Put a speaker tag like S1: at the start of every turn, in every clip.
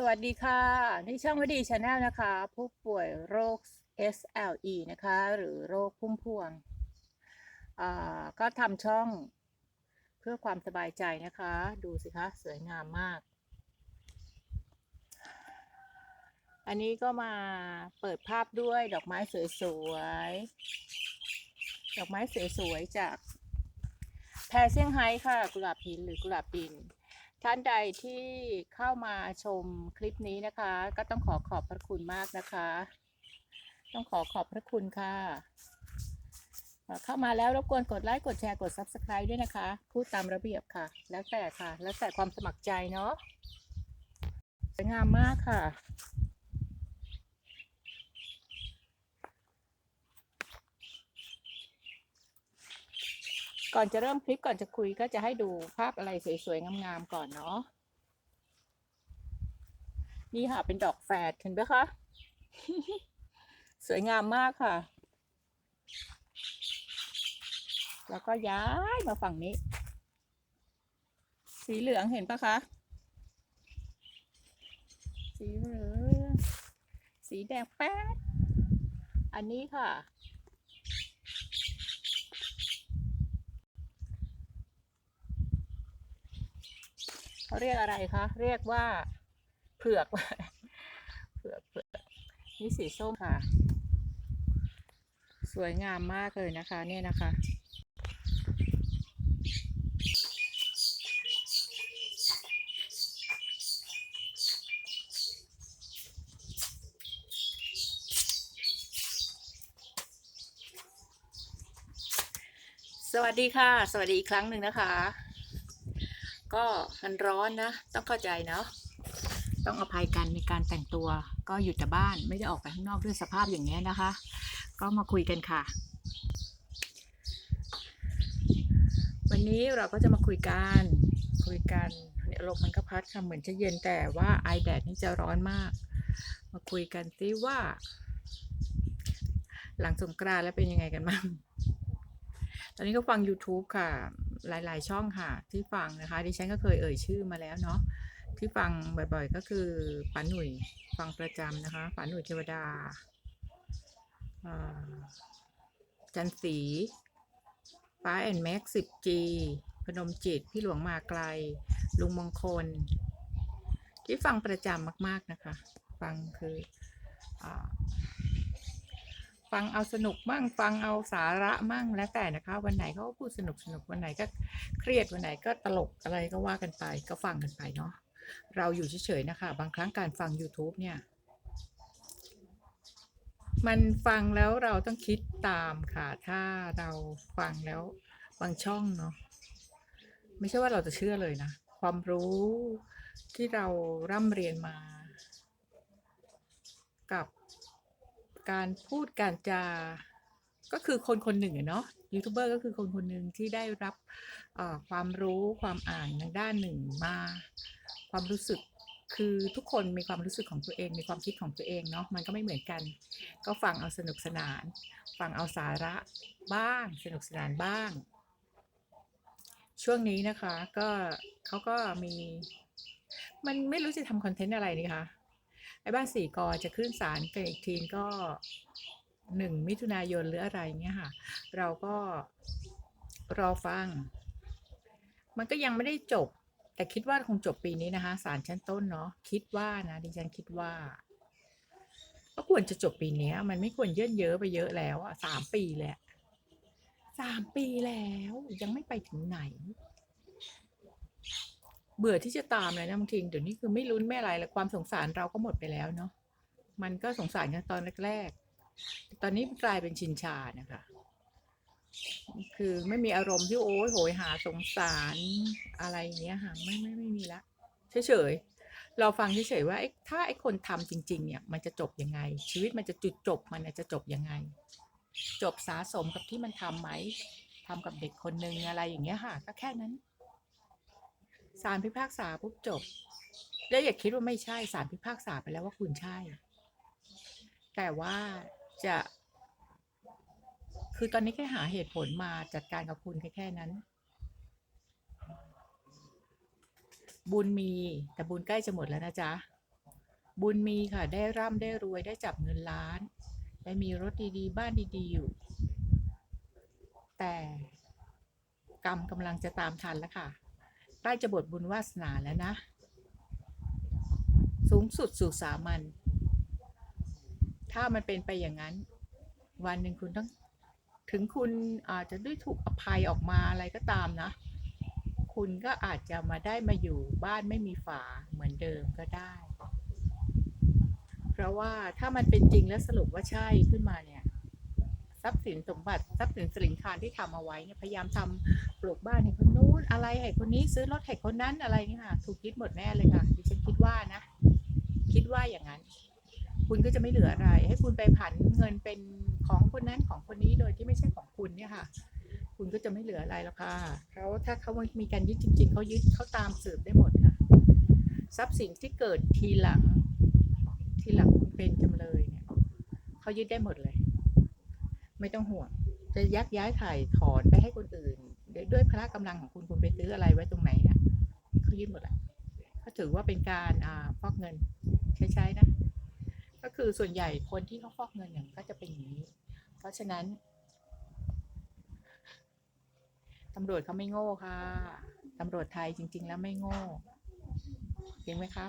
S1: สวัสดีค่ะ ในช่องวดีชาแนลนะคะ ผู้ป่วยโรค SLE นะคะ หรือโรคพุ่มพวง ก็ทำช่องเพื่อความสบายใจนะคะ ดูสิคะ สวยงามมาก อันนี้ก็มาเปิดภาพด้วยดอกไม้สวยๆ ดอกไม้สวยๆ จากแพรเซี่ยงไฮ้ค่ะ กุหลาบหินหรือกุหลาบดิน ท่านใดที่เข้ามาชมคลิปนี้นะคะ ก็ต้องขอขอบพระคุณมากนะคะ ต้องขอขอบพระคุณค่ะ เข้ามาแล้วรบกวนกดไลค์กดแชร์กด Subscribe ด้วยนะคะ พูดตามระเบียบค่ะ แล้วแต่ค่ะ แล้วแต่ความสมัครใจเนาะสวยงามมากค่ะ ก่อนจะเริ่มคลิปก่อนจะคุยก็จะให้ดูภาพอะไรสวยๆงามๆก่อนเนาะนี่ค่ะเป็นดอกแฝดเห็นไหมคะ สวยงามมากค่ะ แล้วก็ย้ายมาฝั่งนี้ สีเหลืองเห็นปะคะ สีเหลือง สีแดงแป๊ด อันนี้ค่ะ เขาเรียกอะไรคะ เรียกว่าเผือก เผือกเผือกนี่สีส้มค่ะ สวยงามมากเลยนะคะเนี่ยนะคะสวัสดีค่ะ สวัสดีอีกครั้งหนึ่งนะคะ ก็มันร้อนนะ ต้องเข้าใจเนาะต้องอภัยกันในการแต่งตัว ก็อยู่แต่บ้านไม่ได้ออกไปข้างนอกด้วยสภาพอย่างนี้นะคะ ก็มาคุยกันค่ะ วันนี้เราก็จะมาคุยกันคุยกันเนี่ยลมมันก็พัดค่ะเหมือนจะเย็นแต่ว่าไอแดดนี่จะร้อนมาก มาคุยกันซิว่า หลังสงกรานแล้วเป็นยังไงกันบ้างตอนนี้ก็ฟัง YouTube ค่ะ หลาย ๆ ช่องค่ะ ที่ฟังนะคะ ดิฉันก็เคยเอ่ยชื่อมาแล้วเนาะที่ฟังบ่อยๆ ก็คือป๋าหนุ่ยฟังประจำนะคะป๋าหนุ่ยเทวดาจันสีป้าแอนแม็กสิบจีพนมจิตพี่หลวงมาไกล ลุงมงคล ที่ฟังประจำมาก ๆ นะคะ ฟังคืออ ฟังเอาสนุกมั่งฟังเอาสาระมั่งแล้วแต่นะคะ วันไหนเขาพูดสนุกสนุกวันไหนก็เครียดวันไหนก็ตลกอะไรก็ว่ากันไป ก็ฟังกันไปเนาะเราอยู่เฉยๆนะคะ บางครั้งการฟัง YouTube เนี่ย มันฟังแล้วเราต้องคิดตามค่ะ ถ้าเราฟังแล้วบางช่องเนาะไม่ใช่ว่าเราจะเชื่อเลยนะ ความรู้ที่เราร่ำเรียนมา กับ การพูดการจาก็คือคนคนหนึ่งเนาะยูทูบเบอร์ก็คือคนคนหนึ่งที่ได้รับความรู้ความอ่านทางด้านหนึ่งมาความรู้สึกคือทุกคนมีความรู้สึกของตัวเอง มีความคิดของตัวเองเนาะมันก็ไม่เหมือนกัน ก็ฟังเอาสนุกสนาน ฟังเอาสาระบ้าง สนุกสนานบ้าง ช่วงนี้นะคะก็เขาก็มี มันไม่รู้จะทำคอนเทนต์อะไรนี่คะ ไอ้บ้านสี่กอจะขึ้นศาลกันอีกทีก็หนึ่งมิถุนายนหรืออะไรเงี้ยค่ะ เราก็รอฟัง มันก็ยังไม่ได้จบ แต่คิดว่าคงจบปีนี้นะคะศาลชั้นต้นเนาะคิดว่านะดิฉันคิดว่าก็ควรจะจบปีนี้มันไม่ควรเยื่นเยอะไปเยอะแล้วอะสามปีแหละสามปีแล้วยังไม่ไปถึงไหน เบื่อที่จะตามเลยนะบางทีเดี๋ยวนี้คือไม่ลุ้นไม่อะไรแล้วความสงสารเราก็หมดไปแล้วเนาะมันก็สงสารกันตอนแรกๆตอนนี้กลายเป็นชินชานะคะ คือไม่มีอารมณ์ที่โอ้ยโหยหาสงสารอะไรอย่างเงี้ยค่ะไม่ไม่ไม่มีละเฉยๆเราฟังเฉยๆว่าไอ้ถ้าไอ้คนทำจริง ๆ เนี่ย มันจะจบยังไง ชีวิตมันจะจุดจบมันจะจบยังไง จบสาสมกับที่มันทำไหมทำกับเด็กคนหนึ่งอะไรอย่างเงี้ยค่ะ ก็แค่นั้น ศาลพิพากษาปุ๊บจบ แล้วอย่าคิดว่าไม่ใช่ศาลพิพากษาไปแล้วว่าคุณใช่ แต่ว่าจะ คือตอนนี้แค่หาเหตุผลมาจัดการกับคุณแค่แค่นั้น บุญมีแต่บุญใกล้จะหมดแล้วนะจ๊ะ บุญมีค่ะ ได้ร่ำได้รวยได้จับเงินล้าน ได้มีรถดีๆ บ้านดีๆอยู่ แต่กรรมกำลังจะตามทันแล้วค่ะ ใกล้จะบทบุญวาสนาแล้วนะ สูงสุดสู่สามัญถ้ามันเป็นไปอย่างนั้น วันหนึ่งคุณต้อง ถึงคุณอาจจะด้วยถูกอภัยออกมาอะไรก็ตามนะ คุณก็อาจจะมาได้มาอยู่บ้านไม่มีฝาเหมือนเดิมก็ได้ เพราะว่าถ้ามันเป็นจริงแล้วสรุปว่าใช่ขึ้นมาเนี่ย รัพย์สินสมบัติทรัพย์สินสิริงคารที่ทำเอาไว้เนี่ยพยายามทำปลูกบ้านให้คนนู้นอะไรให้คนนี้ซื้อรถให้คนนั้นอะไรเนี่ยค่ะถูกยึดหมดแน่เลยค่ะดิฉันคิดว่านะ คิดว่าอย่างนั้น คุณก็จะไม่เหลืออะไร ให้คุณไปผันเงินเป็นของคนนั้นของคนนี้โดยที่ไม่ใช่ของคุณเนี่ยค่ะ คุณก็จะไม่เหลืออะไรแล้วค่ะเขาถ้าเขามีการยึดจริง ๆเขายึดเขาตามสืบได้หมดค่ะ ทรัพย์สินที่เกิดทีหลัง ทีหลังคุณเป็นจำเลยเนี่ยเขายึดได้หมดเลย ไม่ต้องห่วง จะยักย้ายถ่ายถอนไปให้คนอื่น ด้วยพละกำลังของคุณคุณไปซื้ออะไรไว้ตรงไหนเนี่ยเขายึดหมดแหละเขาถือว่าเป็นการอ่าฟอกเงินใช้ๆนะ ก็คือส่วนใหญ่คนที่เขาฟอกเงินอย่างก็จะเป็นอย่างนี้ เพราะฉะนั้นตำรวจเขาไม่โง่ค่ะตำรวจไทยจริง ๆ แล้วไม่โง่จริงไหมคะ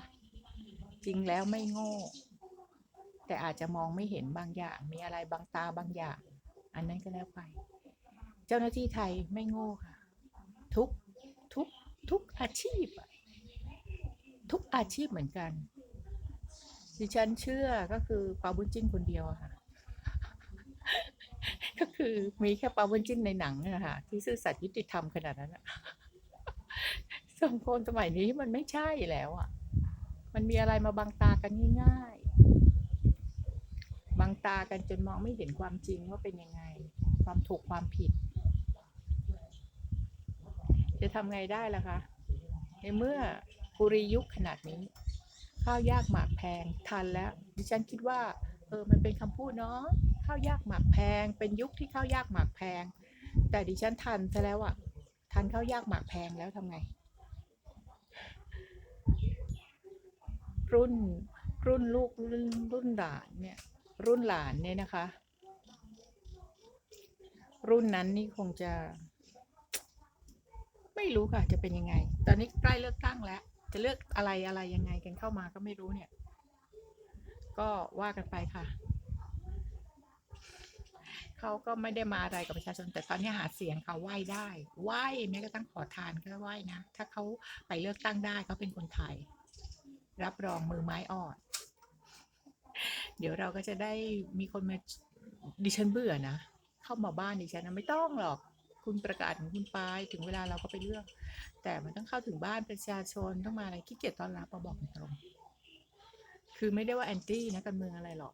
S1: จริงแล้วไม่โง่ แต่อาจจะมองไม่เห็นบางอย่าง มีอะไรบางตาบางอย่าง อันนั้นก็แล้วไป เจ้าหน้าที่ไทยไม่โง่ค่ะ ทุกทุกทุกอาชีพทุกอาชีพเหมือนกัน ดิฉันเชื่อก็คือปาบุญจิ้นคนเดียวค่ะ ก็คือมีแค่ปาบุญจิ้นในหนังนี่ยนะคะที่ซื่อสัตย์ยุติธรรมขนาดนั้นสังคมสมัยนี้มันไม่ใช่แล้วอะ มันมีอะไรมาบังตากันง่าย ตากันจนมองไม่เห็นความจริงว่าเป็นยังไง ความถูกความผิด จะทำไงได้ล่ะคะ ในเมื่อปุริยุคขนาดนี้ ข้าวยากหมากแพงทันแล้ว ดิฉันคิดว่า เออมันเป็นคำพูดเนาะข้าวยากหมากแพง เป็นยุคที่ข้าวยากหมากแพง แต่ดิฉันทันซะแล้วอะทันข้าวยากหมากแพงแล้วทำไง รุ่นรุ่นลูกรุ่นรุ่นหลานเนี่ย รุ่นหลานเนี่ยนะคะ รุ่นนั้นนี่คงจะ ไม่รู้ค่ะ จะเป็นยังไง ตอนนี้ใกล้เลือกตั้งแล้ว จะเลือกอะไรอะไรยังไงกันเข้ามาก็ไม่รู้เนี่ย ก็ว่ากันไปค่ะเขาก็ไม่ได้มาอะไรกับประชาชน แต่ตอนนี้หาเสียงเขาไหว้ได้ไหว้แม้กระทั่งขอทานก็ไหว้นะ ถ้าเขาไปเลือกตั้งได้เขาเป็นคนไทย รับรองมือไม้อ่อน เดี๋ยวเราก็จะได้มีคนมาดิฉันเบื่อนะ เข้ามาบ้านดิฉันนะไม่ต้องหรอก คุณประกาศของคุณไปถึงเวลาเราก็ไปเลือก แต่มันต้องเข้าถึงบ้านประชาชนต้องมาอะไรขี้เกียจตอนรับมาบอกตรง คือไม่ได้ว่าแอนตี้นะการเมืองอะไรหรอก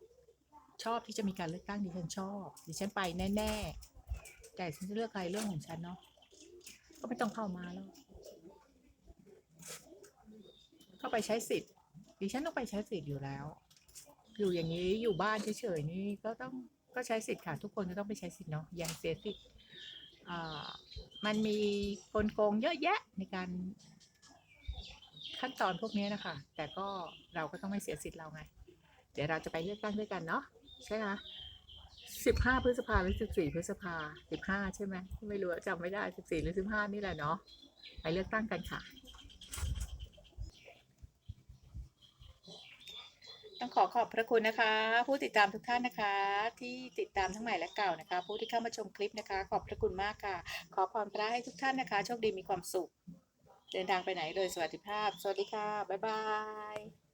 S1: ชอบที่จะมีการเลือกตั้งดิฉันชอบดิฉันไปแน่ๆแต่ฉันจะเลือกใครเรื่องของฉันเนาะก็ไม่ต้องเข้ามาแล้ว เข้าไปใช้สิทธิ์ดิฉันต้องไปใช้สิทธิ์อยู่แล้ว อยู่อย่างนี้อยู่บ้านเฉยๆนี่ก็ต้องก็ใช้สิทธิ์ค่ะ ทุกคนก็ต้องไปใช้สิทธิ์เนาะอย่างเสียสิทธิ์อ่ามันมีกลโกงเยอะแยะในการขั้นตอนพวกนี้นะคะ แต่ก็เราก็ต้องไม่เสียสิทธิ์เราไง เดี๋ยวเราจะไปเลือกตั้งด้วยกันเนาะใช่ไหมสิบห้าพฤษภาหรือสิบสี่พฤษภาสิบห้าใช่ไหมไม่รู้จำไม่ได้สิบสี่หรือสิบห้านี่แหละเนาะไปเลือกตั้งกันค่ะ ต้องขอขอบพระคุณนะคะ ผู้ติดตามทุกท่านนะคะ ที่ติดตามทั้งใหม่และเก่านะคะ ผู้ที่เข้ามาชมคลิปนะคะ ขอบพระคุณมากค่ะ ขอพรพระให้ทุกท่านนะคะ โชคดีมีความสุข เดินทางไปไหนโดยสวัสดิภาพ สวัสดีค่ะ บ๊ายบาย